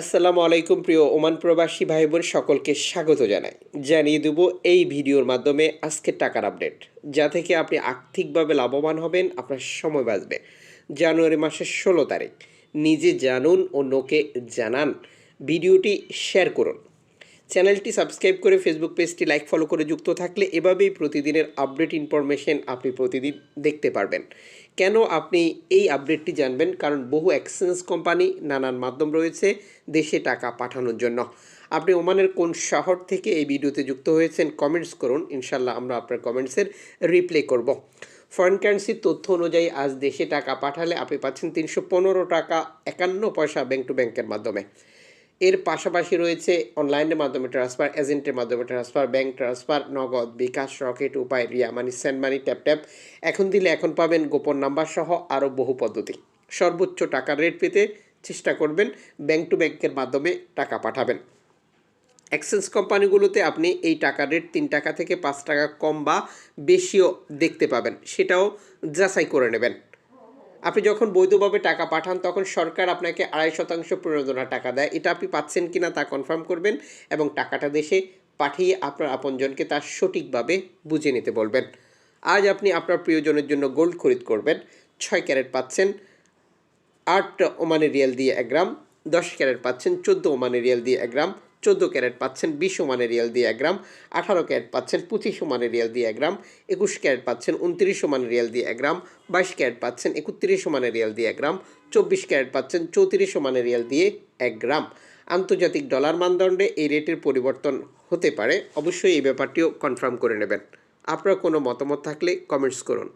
আসসালামু আলাইকুম প্রিয় ওমান প্রবাসী ভাই বোন সকলকে স্বাগত জানাই। জানিয়ে দেব এই ভিডিওর মাধ্যমে আজকে টাকার আপডেট, যা থেকে আপনি আর্থিকভাবে লাভবান হবেন, আপনার সময় বাঁচবে। জানুয়ারি মাসের ষোলো তারিখ, নিজে জানুন অন্যকে জানান। ভিডিওটি শেয়ার করুন। চ্যানেলটি সাবস্ক্রাইব করে ফেসবুক পেজটি লাইক ফলো করে যুক্ত থাকলে এভাবেই প্রতিদিনের আপডেট ইনফরমেশন আপনি প্রতিদিন দেখতে পারবেন। কেন আপনি এই আপডেটটি জানবেন? কারণ বহু এক্সচেঞ্জ কোম্পানি নানান মাধ্যম রয়েছে দেশে টাকা পাঠানোর জন্য। আপনি ওমানের কোন শহর থেকে এই ভিডিওতে যুক্ত হয়েছেন কমেন্টস করুন। ইনশাল্লাহ আমরা আপনার কমেন্টসের রিপ্লে করব। ফরেন কারেন্সির তথ্য অনুযায়ী আজ দেশে টাকা পাঠালে আপনি পাচ্ছেন তিনশো পনেরো টাকা একান্ন পয়সা ব্যাংক টু ব্যাংকের মাধ্যমে। এর পাশাপাশি রয়েছে অনলাইনের মাধ্যমে ট্রান্সফার এজেন্টের মাধ্যমে transfer bank transfer Nagad, bKash Rocket Upay, Ria money send money Tap Tap এখন দিলে এখন পাবেন গোপন নাম্বার সহ আরও বহু পদ্ধতি। সর্বোচ্চ টাকার রেট পেতে চেষ্টা করবেন ব্যাংক টু ব্যাংকের মাধ্যমে টাকা পাঠাবেন। এক্সচেঞ্জ কোম্পানিগুলোতে আপনি এই টাকার রেট তিন টাকা থেকে পাঁচ টাকা কম বা বেশিও দেখতে পাবেন, সেটাও যাচাই করে নেবেন। আপনি যখন বৈধভাবে টাকা পাঠান, তখন সরকার আপনাকে আড়াই শতাংশ প্রণোদনা টাকা দেয়। এটা আপনি পাচ্ছেন কিনা তা কনফার্ম করবেন এবং টাকাটা দেশে পাঠিয়ে আপনার আপনজনকে তা সঠিকভাবে বুঝে নিতে বলবেন। আজ আপনি আপনার প্রিয়জনের জন্য গোল্ড খরিদ করবেন, ছয় ক্যারেট পাচ্ছেন, আট ওমানি রিয়াল দিয়ে এক গ্রাম, দশ ক্যারেট পাচ্ছেন, চোদ্দ ওমানি রিয়াল দিয়ে এক গ্রাম চোদ্দ ক্যারেট পাচ্ছেন, বিশ ওমানি রিয়াল দিয়ে এক গ্রাম, আঠারো ক্যারেট পাচ্ছেন, পঁচিশ ওমানি রিয়াল দিয়ে এক গ্রাম, একুশ ক্যারেট পাচ্ছেন, উনত্রিশ ওমানি রিয়াল দিয়ে এক গ্রাম, বাইশ ক্যারেট পাচ্ছেন, একত্রিশ ওমানি রিয়াল দিয়ে এক গ্রাম, চব্বিশ ক্যারেট পাচ্ছেন, চৌত্রিশ ওমানি রিয়াল দিয়ে এক গ্রাম। আন্তর্জাতিক ডলার মানদণ্ডে এই রেটের পরিবর্তন হতে পারে। অবশ্যই এই ব্যাপারটিও কনফার্ম করে নেবেন। আপনার কোনো মতামত থাকলে কমেন্টস করুন।